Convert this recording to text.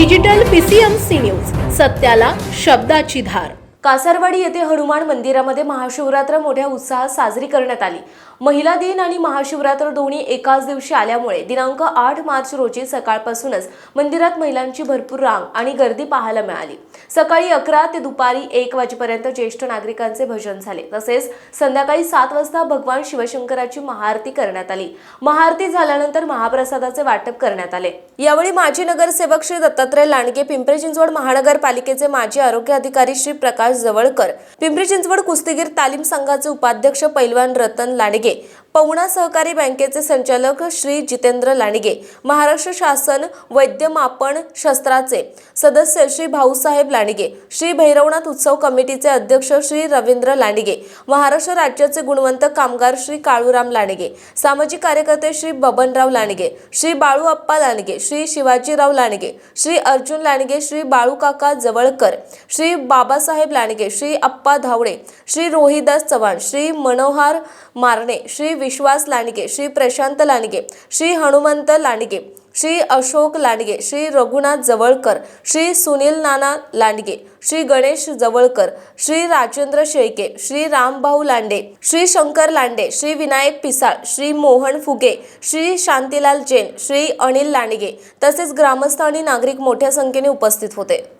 Digital PCMC news. सत्याला शब्दाची धार. कासारवाडी येथे हनुमान मंदिरामध्ये महाशिवरात्र मोठ्या उत्साहात साजरी करण्यात आली. महिला दिन आणि महाशिवरात्र दोन्ही एकाच दिवशी आल्यामुळे दिनांक आठ मार्च रोजी सकाळपासूनच मंदिरात महिलांची भरपूर रांग आणि गर्दी पाहायला मिळाली. सकाळी अकरा ते दुपारी एक वाजेपर्यंत ज्येष्ठ नागरिकांचे भजन झाले. तसेच संध्याकाळी सात वाजता भगवान शिवशंकराची महाआरती करण्यात आली. महाआरती झाल्यानंतर महाप्रसादाचे वाटप करण्यात आले. यावेळी माजी नगरसेवक श्री दत्तात्रय लांडगे पिंपरी चिंचवड महानगरपालिकेचे माजी आरोग्य अधिकारी श्री प्रकाश जवळकर. पिंपरी चिंचवड कुस्तीगीर तालीम संघाचे उपाध्यक्ष पैलवान रतन लांडगे पवना सहकारी बँकेचे संचालक श्री जितेंद्र लांडगे महाराष्ट्र शासन वैद्यमापन शस्त्राचे सदस्य श्री भाऊसाहेब लांडगे श्री भैरवनाथ उत्सव कमिटीचे अध्यक्ष श्री रवींद्र लांडगे महाराष्ट्र राज्याचे गुणवंत कामगार श्री काळूराम लांडगे सामाजिक कार्यकर्ते श्री बबनराव लांडगे श्री बाळू अप्पा लांडगे श्री शिवाजीराव लांडगे श्री अर्जुन लांडगे श्री बाळूकाका जवळकर श्री बाबासाहेब लांडगे श्री अप्पा धावडे श्री रोहिदास चव्हाण श्री मनोहर मारणे श्री विश्वास लांडगे श्री प्रशांत लांडगे श्री हनुमंत लांडगे श्री अशोक लांडगे श्री रघुनाथ जवळकर श्री सुनील नाना लांडगे श्री गणेश जवळकर श्री राजेंद्र शेळके श्री रामभाऊ लांडे श्री शंकर लांडे श्री विनायक पिसाळ श्री मोहन फुगे श्री शांतीलाल जैन श्री अनिल लांडगे तसेच ग्रामस्थ आणि नागरिक मोठ्या संख्येने उपस्थित होते.